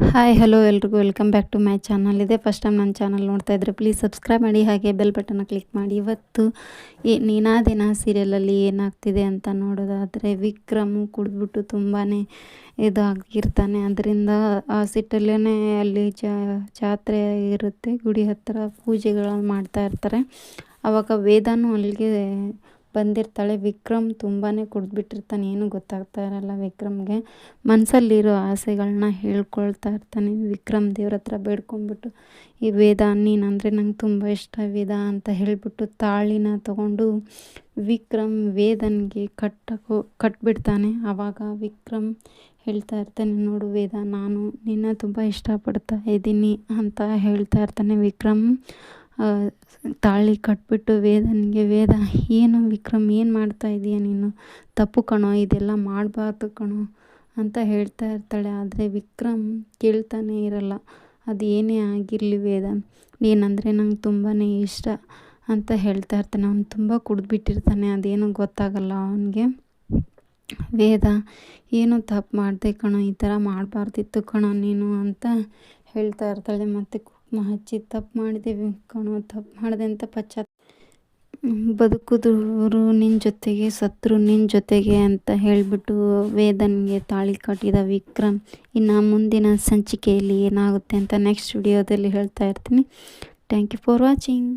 Hi, hello ಎಲ್ರಿಗೂ welcome back to my channel. ಇದೆ first time ನನ್ನ ಚಾನಲ್ ನೋಡ್ತಾ ಇದ್ದರೆ ಪ್ಲೀಸ್ ಸಬ್ಸ್ಕ್ರೈಬ್ ಮಾಡಿ, ಹಾಗೆ ಬೆಲ್ ಬಟನ್ನ ಕ್ಲಿಕ್ ಮಾಡಿ. ಇವತ್ತು ಈ ನೀನಾದಿನ ಸೀರಿಯಲಲ್ಲಿ ಏನಾಗ್ತಿದೆ ಅಂತ ನೋಡೋದಾದರೆ ವಿಕ್ರಮು ಕುಡಿದ್ಬಿಟ್ಟು ತುಂಬಾ ಇದಾಗಿರ್ತಾನೆ. ಅದರಿಂದ ಆ ಸಿಟ್ಟಲ್ಲೇ ಅಲ್ಲಿ ಜಾತ್ರೆ ಇರುತ್ತೆ, ಗುಡಿ ಹತ್ತಿರ ಪೂಜೆಗಳನ್ನು ಮಾಡ್ತಾ ಇರ್ತಾರೆ. ಆವಾಗ ವೇದಾನು ಅಲ್ಲಿಗೆ ಬಂದಿರ್ತಾಳೆ, ವಿಕ್ರಮ್ ತುಂಬಾ ಕುಡಿದ್ಬಿಟ್ಟಿರ್ತಾನೆ, ಏನು ಗೊತ್ತಾಗ್ತಾ ಇರಲ್ಲ ವಿಕ್ರಮ್ಗೆ. ಮನಸ್ಸಲ್ಲಿರೋ ಆಸೆಗಳನ್ನ ಹೇಳ್ಕೊಳ್ತಾ ಇರ್ತಾನೆ ವಿಕ್ರಮ್ ದೇವ್ರ ಹತ್ರ ಬೇಡ್ಕೊಂಡ್ಬಿಟ್ಟು. ಈ ವೇದ ನೀನಂದರೆ ನಂಗೆ ತುಂಬ ಇಷ್ಟ ವೇದ ಅಂತ ಹೇಳಿಬಿಟ್ಟು ತಾಳಿನ ತಗೊಂಡು ವಿಕ್ರಮ್ ವೇದನ್ಗೆ ಕಟ್ಟಕೋ, ಕಟ್ಬಿಡ್ತಾನೆ. ಆವಾಗ ವಿಕ್ರಮ್ ಹೇಳ್ತಾ ಇರ್ತಾನೆ, ನೋಡು ವೇದ, ನಾನು ನಿನ್ನ ತುಂಬ ಇಷ್ಟಪಡ್ತಾ ಇದ್ದೀನಿ ಅಂತ ಹೇಳ್ತಾ ಇರ್ತಾನೆ ವಿಕ್ರಮ್. ತಾಳಿ ಕಟ್ಬಿಟ್ಟು ವೇದನಿಗೆ, ವೇದ, ಏನು ವಿಕ್ರಮ್, ಏನು ಮಾಡ್ತಾ ಇದೀಯ ನೀನು? ತಪ್ಪು ಕಣೋ, ಇದೆಲ್ಲ ಮಾಡಬಾರ್ದು ಕಣೋ ಅಂತ ಹೇಳ್ತಾ ಇರ್ತಾಳೆ. ಆದರೆ ವಿಕ್ರಮ್ ಕೇಳ್ತಾನೆ ಇರಲ್ಲ. ಅದು ಏನೇ ಆಗಿರಲಿ ವೇದ, ನೀನಂದರೆ ನಂಗೆ ತುಂಬಾ ಇಷ್ಟ ಅಂತ ಹೇಳ್ತಾ ಇರ್ತಾನೆ. ಅವ್ನು ತುಂಬ ಕುಡಿದ್ಬಿಟ್ಟಿರ್ತಾನೆ. ಅದೇನು ಗೊತ್ತಾಗಲ್ಲ ಅವನಿಗೆ. ವೇದ, ಏನು ತಪ್ಪು ಮಾಡಿದೆ ಕಣೋ, ಈ ಥರ ಮಾಡಬಾರ್ದಿತ್ತು ಕಣೋ ನೀನು ಅಂತ ಹೇಳ್ತಾ ಇರ್ತಾಳೆ. ಮತ್ತು ಹಚ್ಚಿ ತಪ್ಪು ಮಾಡಿದೆ ಕಣೋ, ತಪ್ಪು ಮಾಡಿದೆ ಅಂತ ಪಶ್ಚಾತ್ ಬದುಕಿದ್ರು ನಿನ್ನ ಜೊತೆಗೆ, ಸತ್ರು ನಿನ್ನ ಜೊತೆಗೆ ಅಂತ ಹೇಳಿಬಿಟ್ಟು ವೇದನ್ಗೆ ತಾಳಿ ಕಟ್ಟಿದ ವಿಕ್ರಮ್ ಇನ್ನು ಮುಂದಿನ ಸಂಚಿಕೆಯಲ್ಲಿ ಏನಾಗುತ್ತೆ ಅಂತ ನೆಕ್ಸ್ಟ್ ವಿಡಿಯೋದಲ್ಲಿ ಹೇಳ್ತಾ ಇರ್ತೀನಿ. Thank you for watching